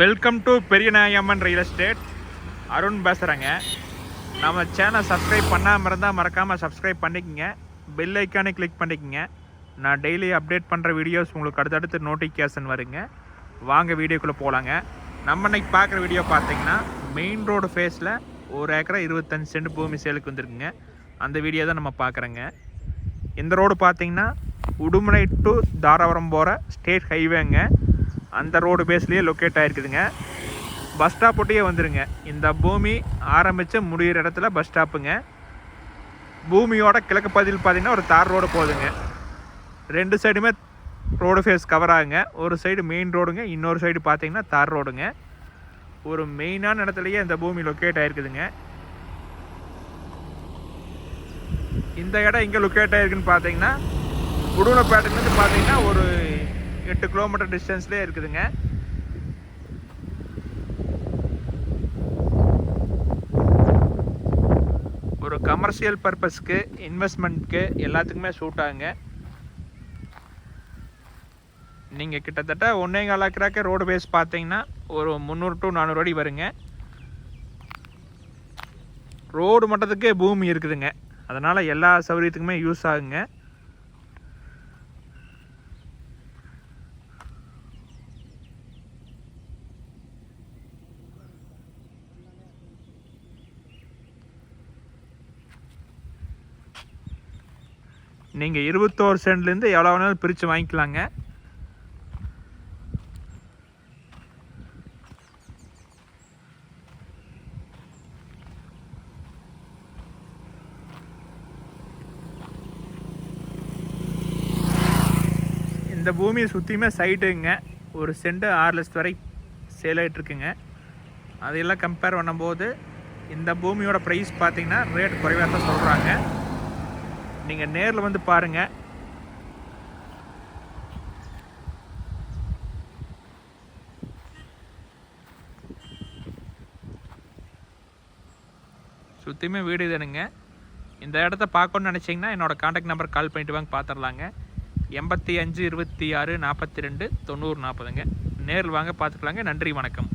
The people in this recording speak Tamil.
Welcome to Periyanayamman real estate Arun பேசுகிறேங்க நம்ம சேனல் சப்ஸ்கிரைப் பண்ணாமல் இருந்தால் மறக்காமல் சப்ஸ்கிரைப் பண்ணிக்கோங்க. பெல் ஐக்கானே கிளிக் பண்ணிக்கோங்க. நான் டெய்லி அப்டேட் பண்ணுற வீடியோஸ் உங்களுக்கு அடுத்தடுத்து நோட்டிஃபிகேஷன் வருங்க. வாங்க வீடியோக்குள்ளே போகலாங்க நம்ம இன்னைக்கு பார்க்குற வீடியோ பார்த்தீங்கன்னா மெயின் ரோடு ஃபேஸில் ஒரு ஏக்கரை இருபத்தஞ்சு சென்ட் பூமி சேலுக்கு வந்துருக்குங்க. அந்த வீடியோ தான் நம்ம பார்க்குறோங்க. இந்த ரோடு பார்த்தீங்கன்னா உடுமலை டு தாராபுரம் போகிற ஸ்டேட் ஹைவேங்க அந்த ரோடு பேஸ்லேயே லொக்கேட் ஆகிருக்குதுங்க பஸ் ஸ்டாப் ஒட்டியே வந்துடுங்க இந்த பூமி ஆரம்பித்து முடிகிற இடத்துல பஸ் ஸ்டாப்புங்க பூமியோட கிழக்கு பகுதியில் பார்த்தீங்கன்னா ஒரு தார் ரோடு போகுதுங்க ரெண்டு சைடுமே ரோடு ஃபேஸ் கவர் ஆகுங்க. ஒரு சைடு மெயின் ரோடுங்க இன்னொரு சைடு பார்த்தீங்கன்னா தார் ரோடுங்க. ஒரு மெயினான இடத்துலையே இந்த பூமி லொக்கேட் ஆகிருக்குதுங்க இந்த இடம் எங்கே லொக்கேட் ஆகிருக்குன்னு பார்த்தீங்கன்னா உடுமலைப்பேட்டையிலேருந்து பார்த்தீங்கன்னா ஒரு எட்டு கிலோமீட்டர் டிஸ்டன்ஸ்லேயே இருக்குதுங்க. ஒரு கமர்ஷியல் பர்பஸ்க்கு இன்வெஸ்ட்மெண்ட்க்கு எல்லாத்துக்குமே சூட் ஆகுங்க. நீங்கள் கிட்டத்தட்ட ஒன்றே கால் ரோடு பேஸ் பார்த்தீங்கன்னா ஒரு முந்நூறு டு நானூறு அடி வருங்க. ரோடு மட்டத்துக்கே பூமி இருக்குதுங்க. அதனால் எல்லா சௌகரியத்துக்குமே யூஸ் ஆகுங்க. நீங்கள் இருபத்தோரு சென்ட்லேருந்து எவ்வளோ வேணாலும் பிரித்து வாங்கிக்கலாங்க. இந்த பூமியை சுற்றியுமே சைட்டுங்க ஒரு சென்ட் ஆறு லட்சத்து வரை சேல் ஆகிட்டுருக்குங்க அதையெல்லாம் கம்பேர் பண்ணும்போது இந்த பூமியோட ப்ரைஸ் பார்த்தீங்கன்னா ரேட் குறைவாக தான் சொல்கிறாங்க நீங்கள் நேரில் வந்து பாருங்கள் சுற்றியுமே வீடு தானுங்க இந்த இடத்த பார்க்கணுன்னு நினச்சிங்கன்னா என்னோட காண்டாக்ட் நம்பர் கால் பண்ணிட்டு வாங்க பார்த்துடலாங்க எண்பத்தி அஞ்சு இருபத்தி ஆறு நாற்பத்தி ரெண்டு தொண்ணூறு நாற்பதுங்க நேரில் வாங்க பார்த்துக்கலாங்க நன்றி வணக்கம்.